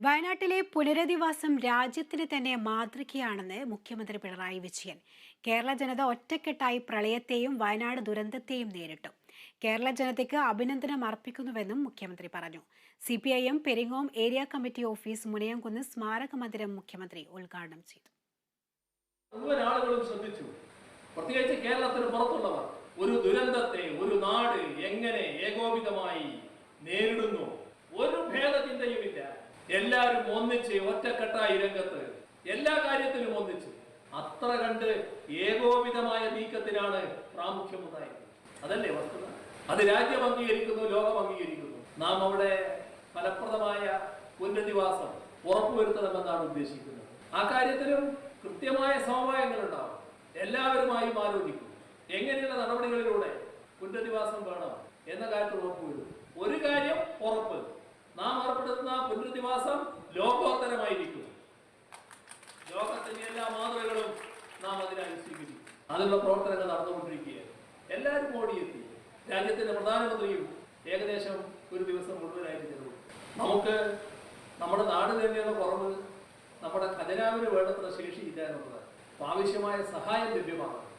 വയനാട്ടിലെ പുനരധിവാസം രാജ്യത്തിന് തന്നെ മാതൃകയാണെന്ന് മുഖ്യമന്ത്രി പിണറായി വിജയൻ. കേരള ജനത ഒറ്റക്കെട്ടായി പ്രളയത്തെയും വയനാട് ദുരന്തത്തെയും നേരിട്ടു. കേരള ജനതയ്ക്ക് അഭിനന്ദനം അർപ്പിക്കുന്നുവെന്നും മുഖ്യമന്ത്രി പറഞ്ഞു. C P I M Peringome area committee office Munayamkunnu സ്മാരക മന്ദിരം മുഖ്യമന്ത്രി ഉദ്ഘാടനം ചെയ്തു. കേരളത്തിന് ഒരു ദുരന്തത്തെ ഒരു നാട് എങ്ങനെ ഏകോപിതമായി നേരിടുന്നു? എല്ലാവരും ഒന്നിച്ച് ഒറ്റക്കെട്ടായി രംഗത്ത്. എല്ലാ കാര്യത്തിലും ഒന്നിച്ച്. അത്ര കണ്ട് ഏകോപിതമായ നീക്കത്തിനാണ് പ്രാമുഖ്യമുണ്ടായത്. അതല്ലേ വസ്തുത? അത് രാജ്യം അംഗീകരിക്കുന്നു ലോകം അംഗീകരിക്കുന്നു നാം അവിടെ ഫലപ്രദമായ പുനരധിവാസം ഉറപ്പുവരുത്തണമെന്നാണ് ഉദ്ദേശിക്കുന്നത്. ആ കാര്യത്തിലും കൃത്യമായ സമവായങ്ങൾ ഉണ്ടാവും എല്ലാവരുമായും ആലോചിക്കും. എങ്ങനെയുള്ള നടപടികളിലൂടെ പുനരധിവാസം വേണം എന്ന കാര്യത്തിൽ ഉറപ്പുവരും. ഒരു കാര്യം ഉറപ്പ്. നാം ഏർപ്പെടുത്തുന്ന പുനരധിവാസം ലോകോത്തരമായിരിക്കും. ലോകത്തിന്റെ എല്ലാ മാതൃകകളും നാം അതിനായി സ്വീകരിക്കും അതിനുള്ള പ്രവർത്തനങ്ങൾ നടന്നുകൊണ്ടിരിക്കുകയാണ്. എല്ലാവരും ഓടിയെത്തി. രാജ്യത്തിന്റെ പ്രധാനമന്ത്രിയും ഏകദേശം ഒരു ദിവസം ചെലവിടും നമുക്ക് നമ്മുടെ നാട് തന്നെയുള്ള കുറവ് നമ്മുടെ ഖജനാവിന് വേണ്ടത്ര ശേഷിയില്ല എന്നുള്ളതാണ്. അപ്പൊ ആവശ്യമായ സഹായം ലഭ്യമാകണം.